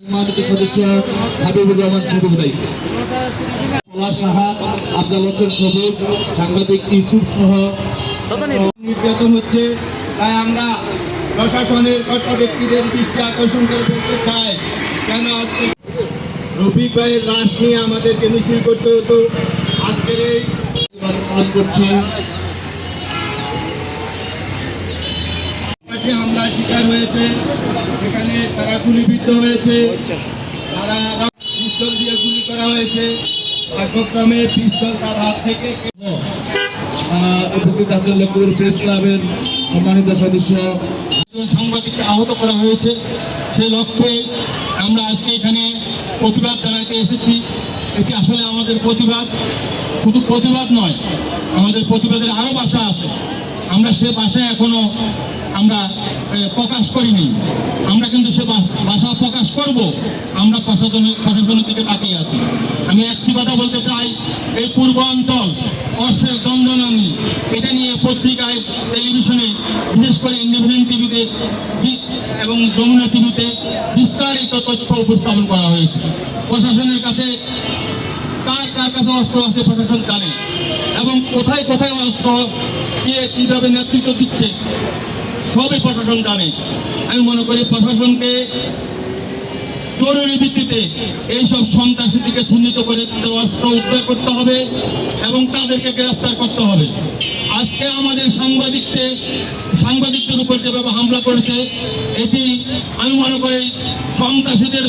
সম্মানিত সদস্য হাবিবুর রহমান সবুজ ভাই। পলাশ সাহা আব্দুল হোসেন সবুজ সাংবাদিক ইউসুফ সহ নির্যাতন হচ্ছে তাই আমরা প্রশাসনের কঠোর ব্যক্তিদের দৃষ্টি আকর্ষণ করে বলতে চাই কেন আজকে রফিক ভাইয়ের লাশ নিয়ে আমাদেরকে মিছিল করতে হতো? আজকের এই করছে পাশে হামলার শিকার হয়েছে। এখানে তারা গুলিবিদ্ধ হয়েছে। তারা পিস্তল দিয়ে গুলি করা হয়েছে। ভাগ্যক্রমে পিস্তল তার হাত থেকে উপস্থিত আছেন লক্ষ্মীপুর প্রেস ক্লাবের সম্মানিত সদস্য। সাংবাদিককে আহত করা হয়েছে। সেই লক্ষ্যে আমরা আজকে এখানে প্রতিবাদ জানাতে এসেছি। এটি আসলে আমাদের প্রতিবাদ। শুধু প্রতিবাদ নয়, আমাদের প্রতিবাদের আরও বাসা আছে। আমরা সে ভাষায় এখনও আমরা প্রকাশ করিনি। আমরা কিন্তু সে ভাষা প্রকাশ করব, আমরা প্রশাসনের প্রশাসনের দিকে তাকিয়ে আছি। আমি একটি কথা বলতে চাই, এই পূর্বাঞ্চল অর্থের দ্বন্দ্বনামী এটা নিয়ে পত্রিকায়, টেলিভিশনে, বিশেষ করে ইন্ডিপেন্ডেন্ট টিভিতে এবং যমুনা টিভিতে বিস্তারিত তথ্য উপস্থাপন করা হয়েছে। প্রশাসনের কাছে কার কার কাছে অস্ত্র আছে প্রশাসন জানে। এবং কোথায় কোথায় অস্ত্র, কে কীভাবে নেতৃত্ব দিচ্ছে সবই প্রশাসন জানে। আমি মনে করি প্রশাসনকে জরুরি ভিত্তিতে এইসব সন্ত্রাসীদেরকে চিহ্নিত করে তাদের অস্ত্র উদ্ধার করতে হবে এবং তাদেরকে গ্রেফতার করতে হবে। আজকে আমাদের সাংবাদিককে সাংবাদিকদের উপর যেভাবে হামলা করেছে, এটি আমি মনে করি সন্ত্রাসীদের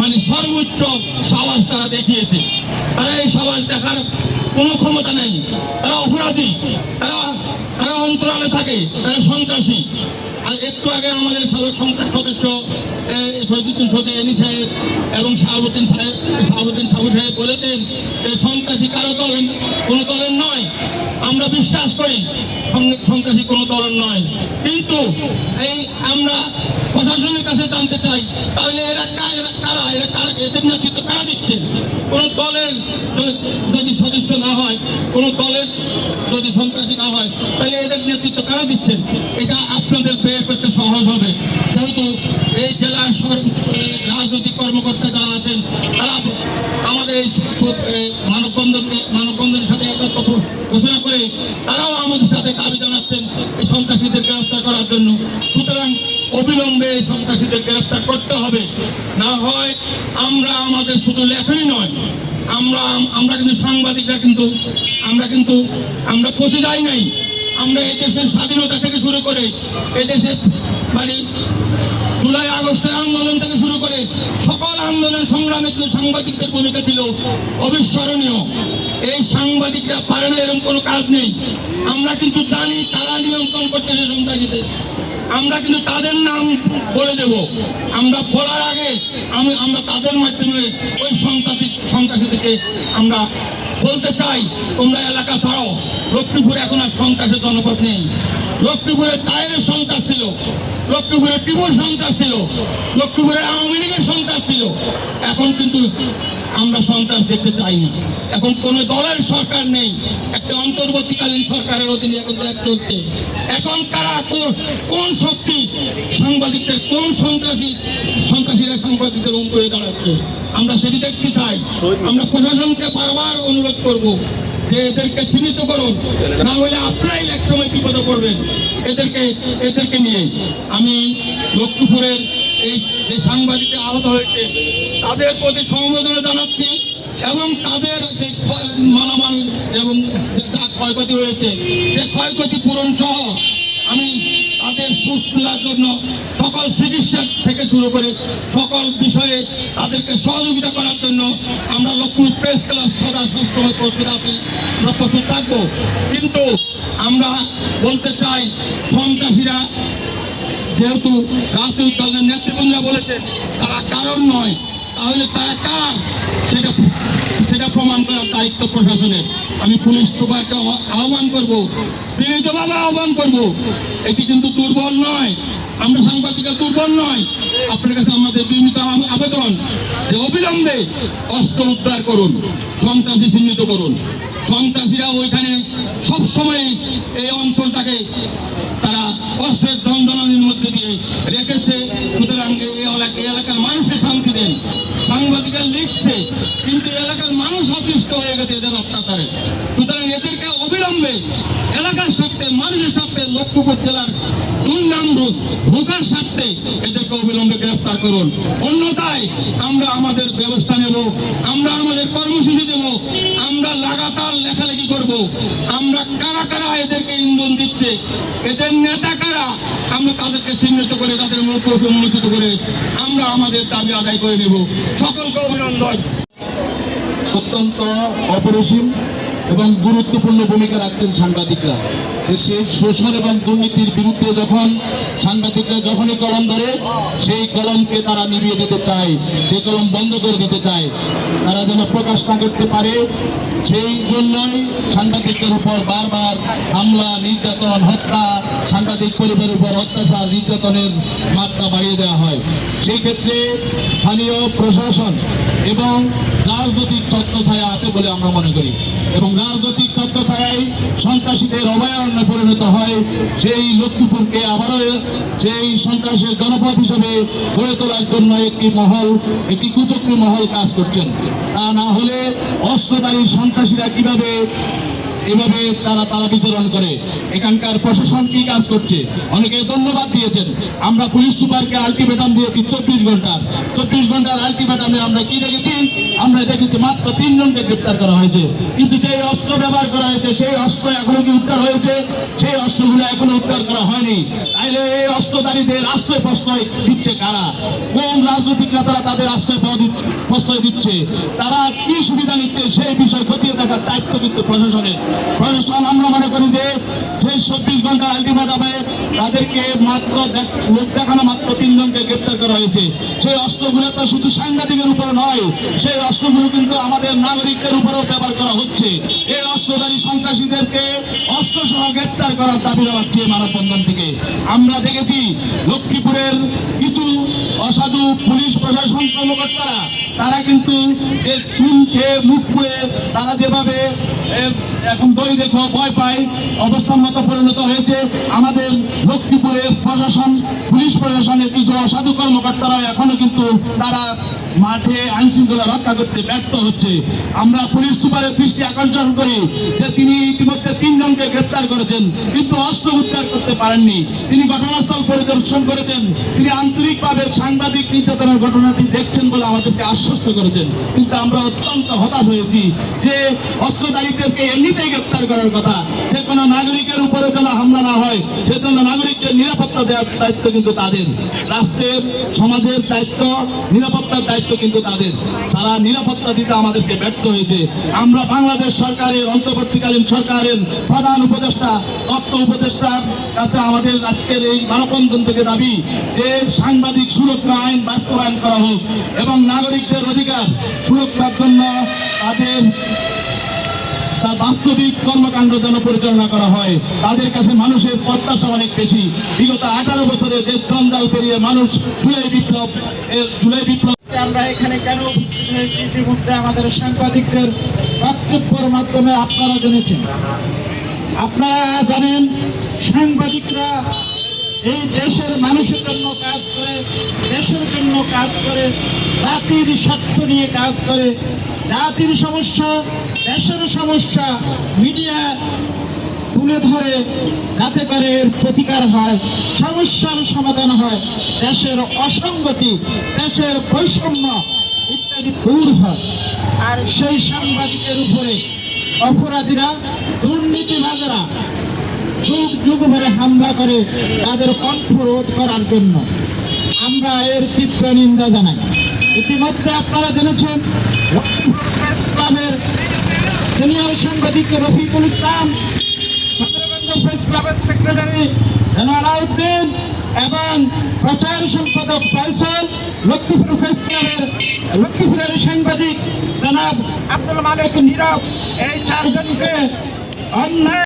মানে সর্বোচ্চ সাহস তারা দেখিয়েছে। তারা এই সাহস দেখার কোনো ক্ষমতা নেই। তারা অপরাধী। তারা তারা অন্তরালে থাকে, তারা সন্ত্রাসী। আর একটু আগে আমাদের সাবেক সংসদ সদস্য শহীদুদ্দিন এনি সাহেব এবং শাহাবুদ্দিন সাহেব, শাহাবুদ্দিন সাহু সাহেব বলেছেন যে সন্ত্রাসী কারও দল কোনো দলের নয়। আমরা বিশ্বাস করি সন্ত্রাসী কোনো দলের নয়। কিন্তু এই আমরা প্রশাসনের কাছে জানতে চাই, তাহলে এরা কারা এরা কারা, এদের নেতৃত্ব কারা দিচ্ছে? কোনো দলের যদি সদস্য না হয়, কোনো দলের যদি সন্ত্রাসী না হয়, তাহলে এদের নেতৃত্ব কারা দিচ্ছেন? এটা আপনাদের বের করতে সহজ হবে। যেহেতু এই জেলার এ, রাজনৈতিক কর্মকর্তা যারা আছেন তারা আমাদের এই মানববন্ধনকে মানববন্ধনের সাথে ঘোষণা করে তারাও আমাদের সাথে দাবি জানাচ্ছেন এই সন্ত্রাসীদের গ্রেফতার করার জন্য। সুতরাং অবিলম্বে এই সন্ত্রাসীদের গ্রেফতার করতে হবে। না হয় আমরা আমাদের শুধু লেখাই নয় আমরা আমরা কিন্তু সাংবাদিকরা কিন্তু আমরা কিন্তু আমরা পচে যাই নাই। আমরা এই দেশের স্বাধীনতা থেকে শুরু করে এই দেশের মানে জুলাই, আগস্টের আন্দোলন থেকে শুরু করে সকল আন্দোলন সংগ্রামে কিন্তু সাংবাদিকদের ভূমিকা ছিল অবিস্মরণীয়। এই সাংবাদিকরা পারে না, এরকম কোনো কাজ নেই। আমরা কিন্তু জানি তারা নিয়ন্ত্রণ করতেছে সন্ত্রাসীদের আমরা কিন্তু তাদের নাম বলে দেব। আমরা বলার আগে আমি, আমরা তাদের মাধ্যমে ওই সন্ত্রাসী সন্ত্রাসীদেরকে আমরা বলতে চাই, তোমরা এলাকা ছাড়াও লক্ষ্মীপুরে এখন আর সন্ত্রাসের জনপদ নেই। লক্ষ্মীপুরে তাইরের সন্ত্রাস ছিল। লক্ষ্মীপুরে টিপুর সন্ত্রাস ছিল। লক্ষ্মীপুরে আওয়ামী লীগের সন্ত্রাস ছিল। এখন কিন্তু আমরা সন্ত্রাস দেখতে চাই না। এখন কোন দলের সরকার নেই। একটা অন্তর্বর্তীকালীন সরকারের অধীনে এখন চলছে। এখন কারা কোন শক্তি সাংবাদিকদের, কোন সন্ত্রাসী, সন্ত্রাসীরা সাংবাদিকদের অন্ত হয়ে দাঁড়াচ্ছে? আমরা সেটি দেখতে চাই। আমরা প্রশাসনকে বারবার অনুরোধ করব যে এদেরকে চিহ্নিত করুন। না হলে আপনারাই এক সময় বিপদে পড়বেন এদেরকে এদেরকে নিয়ে। আমি লক্ষ্মীপুরের এই যে সাংবাদিকরা আহত হয়েছে তাদের প্রতি সমবেদনা জানাচ্ছি এবং তাদের যে ক্ষয়- মালামাল এবং যা ক্ষয়ক্ষতি হয়েছে সে ক্ষয়ক্ষতি পূরণ সহ আমি তাদের সুস্থতার জন্য সকল চিকিৎসা থেকে শুরু করে সকল বিষয়ে তাদেরকে সহযোগিতা করার জন্য আমরা লক্ষ্মী প্রেস ক্লাব সদা সবসময় প্রস্তুত আছি প্রস্তুত থাকব। কিন্তু আমরা বলতে চাই, সন্ত্রাসীরা যেহেতু রাজনৈতিক দলের নেতৃবৃন্দরা বলেছে তারা কারণ নয়। তাহলে তারা কার? সেটা সেটা প্রমাণ করার দায়িত্ব প্রশাসনের। আমি পুলিশ সুপারকে আহ্বান করব বিনীতভাবে আহ্বান করব। এটি কিন্তু দুর্বল নয়। আমরা সাংবাদিকরা দুর্বল নয়। আপনার কাছে আমাদের বিনীত আবেদন যে অবিলম্বে অস্ত্র উদ্ধার করুন, সন্ত্রাসী চিহ্নিত করুন। সন্ত্রাসীরা ওইখানে সবসময় এই অঞ্চলটাকে তারা অস্ত্রের দ্বন্দ্বনানির মধ্যে দিয়ে রেখেছে। সুতরাং এই এলাকার মানুষের শান্তি দেয় সাংবাদিকরা লিখছে, কিন্তু অতিষ্ঠ হয়ে গেছে এদের অত্যাচারে। সুতরাং এদেরকে অবিলম্বে এলাকার স্বার্থে, মানুষের স্বার্থে লক্ষ্মীপুর জেলার লেখালেখি করব। আমরা কারা কারা এদেরকে ইন্ধন দিচ্ছে, এদের নেতা কারা, আমরা তাদেরকে চিহ্নিত করে, তাদের মুখ উন্মোচিত করে আমরা আমাদের দাবি আদায় করে নেব। সকলকে অভিনন্দন। অত্যন্ত অপরিসীম এবং গুরুত্বপূর্ণ ভূমিকা রাখছেন সাংবাদিকরা। যে সেই শোষণ এবং দুর্নীতির বিরুদ্ধে যখন সাংবাদিকরা যখনই কলম ধরে, সেই কলমকে তারা নিভিয়ে দিতে চায়, সেই কলম বন্ধ করে দিতে চায়। তারা যেন প্রকাশ না করতে পারে, সেই জন্যই সাংবাদিকদের উপর বারবার হামলা, নির্যাতন, হত্যা, সাংবাদিক পরিবারের উপর অত্যাচার, নির্যাতনের মাত্রা বাড়িয়ে দেওয়া হয়। সেই ক্ষেত্রে স্থানীয় প্রশাসন এবং রাজনৈতিক ছত্রছায়া আছে বলে আমরা মনে করি। এবং রাজনৈতিক ছত্রছায়ায় সন্ত্রাসীদের অভয়ারণ্য পরিণত হয় সেই লক্ষ্মীপুরকে আবারও সেই সন্ত্রাসের জনপদ হিসেবে গড়ে তোলার জন্য একটি মহল, একটি কুচক্রী মহল কাজ করছেন। তা না হলে অস্ত্রধারী সন্ত্রাসীরা কীভাবে এভাবে তারা তারা বিতরণ করে। এখানকার প্রশাসন কি কাজ করছে? অনেকে ধন্যবাদ দিয়েছেন। আমরা পুলিশ সুপারকে আলটিমেটাম দিয়েছি চব্বিশ ঘণ্টার। চব্বিশ ঘণ্টার আলটিমেটামে আমরা কি দেখেছি? আমরা দেখেছি মাত্র তিনজনকে গ্রেপ্তার করা হয়েছে। কিন্তু যে অস্ত্র ব্যবহার করা হয়েছে, সেই অস্ত্র এখনও কি উদ্ধার হয়েছে? সেই অস্ত্রগুলো এখনও উদ্ধার করা হয়নি। তাইলে এই অস্ত্রধারীদের আশ্রয় প্রশ্রয় দিচ্ছে কারা? কোন রাজনৈতিক নেতারা তাদের আশ্রয় প্রশ্রয় দিচ্ছে? তারা কি সুবিধা নিচ্ছে? সেই বিষয় খতিয়ে দেখার দায়িত্ব কিন্তু প্রশাসনের। প্রশাসন আমরা মনে করি যে চব্বিশ ঘণ্টার আলটিমেটামে তাদেরকে মাত্র লোক দেখানো মাত্র তিনজনকে গ্রেপ্তার করা হয়েছে। সেই অস্ত্রগুলো তো শুধু সাংবাদিকের উপর নয়, সেই অস্ত্রগুলো কিন্তু আমাদের নাগরিকদের উপরেও ব্যবহার করা হচ্ছে। এই অস্ত্রধারী সন্ত্রাসীদেরকে অস্ত্র সহ গ্রেপ্তার করার দাবি জানাচ্ছি মানববন্ধন থেকে। আমরা দেখেছি লক্ষ্মীপুরের কিছু অসাধু পুলিশ প্রশাসন কর্মকর্তারা, তারা কিন্তু চুন খেয়ে মুখ পুড়ে তারা যেভাবে এখন দই দেখো, ভয় পায় অবস্থান মতো পরিণত হয়েছে। আমাদের লক্ষ্মীপুরের প্রশাসন, পুলিশ প্রশাসনের কিছু অসাধু কর্মকর্তারা এখনও কিন্তু তারা মাঠে আইন শৃঙ্খলা রক্ষা করতে ব্যর্থ হচ্ছে। আমরা পুলিশ সুপারের দৃষ্টি আকর্ষণ করি যে তিনি ইতিমধ্যে তিনজনকে গ্রেপ্তার করেছেন, কিন্তু অস্ত্র উদ্ধার করতে পারেননি। তিনি ঘটনাস্থল পরিদর্শন করেছেন। তিনি আন্তরিকভাবে সাংবাদিক নির্যাতনের ঘটনাটি দেখছেন বলে আমাদেরকে আশ্বস্ত করেছেন। কিন্তু আমরা অত্যন্ত হতাশ হয়েছি যে অস্ত্রধারীদেরকে এমনিতেই গ্রেপ্তার করার কথা। কোনো নাগরিকের উপরে যেন হামলা না হয় সেজন্য নাগরিকদের নিরাপত্তা দেওয়ার দায়িত্ব কিন্তু তাদের। রাষ্ট্রের, সমাজের দায়িত্ব, নিরাপত্তার দায়িত্ব কিন্তু তাদের। তারা নিরাপত্তা দিতে আমাদেরকে ব্যর্থ হয়েছে। আমরা বাংলাদেশ সরকারের, অন্তর্বর্তীকালীন সরকারের প্রধান উপদেষ্টা, তত্ত্ব উপদেষ্টার কাছে আমাদের আজকের এই মানববন্ধন থেকে দাবি যে সাংবাদিক সুরক্ষা আইন বাস্তবায়ন করা হোক এবং নাগরিকদের অধিকার সুরক্ষার জন্য তাদের তার বাস্তবিক কর্মকাণ্ড যেন পরিচালনা করা হয়। তাদের কাছে মানুষের প্রত্যাশা অনেক বেশি। বিগত আঠারো বছরে যে জঞ্জাল পেরিয়ে মানুষ জুলাই বিপ্লব এর জুলাই বিপ্লব আমরা এখানে কেন আমাদের সাংবাদিকদের মাধ্যমে আপনারা জানেন, সাংবাদিকরা এই দেশের মানুষের জন্য কাজ করে কাজ করে, জাতির স্বার্থ নিয়ে কাজ করে, জাতির সমস্যা, দেশের সমস্যা মিডিয়া তুলে ধরে, যাতে করে এর প্রতিকার হয়, সমস্যার সমাধান হয়, দেশের অসঙ্গতি, দেশের বৈষম্য ইত্যাদি দূর হয়। আর সেই সাংবাদিকের উপরে অপরাধীরা, দুর্নীতিবাজরা যুগ যুগ ধরে হামলা করে তাদের কণ্ঠ রোধ করার জন্য। আমরা এর তীব্র নিন্দা জানাই। ইতিমধ্যে আপনারা জেনেছেন ক্লাবের সিনিয়র সাংবাদিক রফিকুল ইসলাম প্রেস ক্লাবের এবং প্রচার লক্ষ্মীপুর ক্লাবের লক্ষ্মীপুরের সাংবাদিক জনাব আব্দুল মালিক নীরব। এই চারজনকে অন্যায়